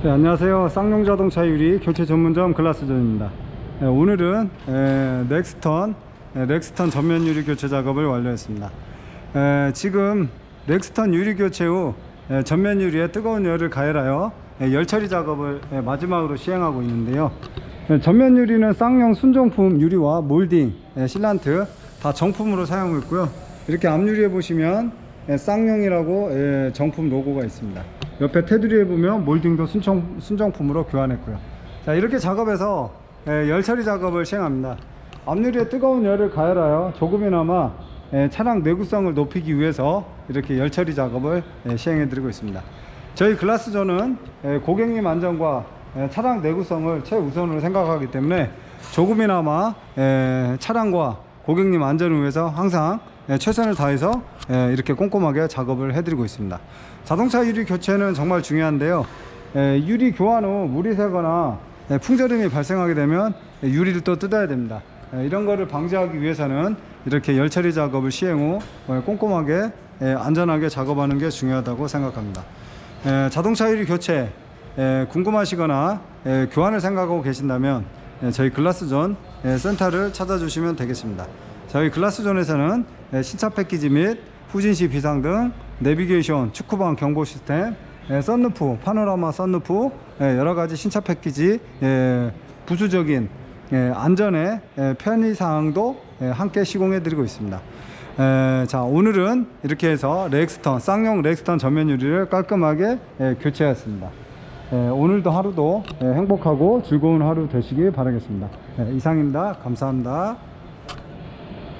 네, 안녕하세요. 쌍용자동차 유리 교체 전문점 글라스존입니다. 네, 오늘은 에, 넥스턴 에, 넥스턴 전면 유리 교체 작업을 완료했습니다. 에, 지금 넥스턴 유리 교체 후 에, 전면 유리에 뜨거운 열을 가열하여 에, 열 처리 작업을 에, 마지막으로 시행하고 있는데요. 에, 전면 유리는 쌍용 순정품 유리와 몰딩, 에, 실란트 다 정품으로 사용하고 있고요. 이렇게 앞유리에 보시면 에, 쌍용이라고 에, 정품 로고가 있습니다. 옆에 테두리에 보면 몰딩도 순정, 순정품으로 교환했고요. 자 이렇게 작업해서 에, 열 처리 작업을 시행합니다. 앞유리에 뜨거운 열을 가열하여 조금이나마 에, 차량 내구성을 높이기 위해서 이렇게 열 처리 작업을 에, 시행해 드리고 있습니다. 저희 글라스존은 에, 고객님 안전과 에, 차량 내구성을 최우선으로 생각하기 때문에 조금이나마 에, 차량과 고객님 안전을 위해서 항상 예, 최선을 다해서 예, 이렇게 꼼꼼하게 작업을 해드리고 있습니다. 자동차 유리 교체는 정말 중요한데요. 예, 유리 교환 후 물이 새거나 예, 풍절음이 발생하게 되면 예, 유리를 또 뜯어야 됩니다. 예, 이런 거를 방지하기 위해서는 이렇게 열 처리 작업을 시행 후 어, 꼼꼼하게 예, 안전하게 작업하는 게 중요하다고 생각합니다. 예, 자동차 유리 교체 예, 궁금하시거나 예, 교환을 생각하고 계신다면 예, 저희 글라스존 예, 센터를 찾아주시면 되겠습니다. 저희 글라스존에서는 예, 신차 패키지 및 후진시 비상 등, 내비게이션, 축구방 경보 시스템, 예, 썬루프, 파노라마 썬루프 예, 여러 가지 신차 패키지 예, 부수적인 예, 안전의 예, 편의 사항도 예, 함께 시공해 드리고 있습니다. 에, 자 오늘은 이렇게 해서 렉스턴 쌍용 렉스턴 전면 유리를 깔끔하게 예, 교체했습니다. 예, 오늘도 하루도 예, 행복하고 즐거운 하루 되시길 바라겠습니다. 예, 이상입니다. 감사합니다.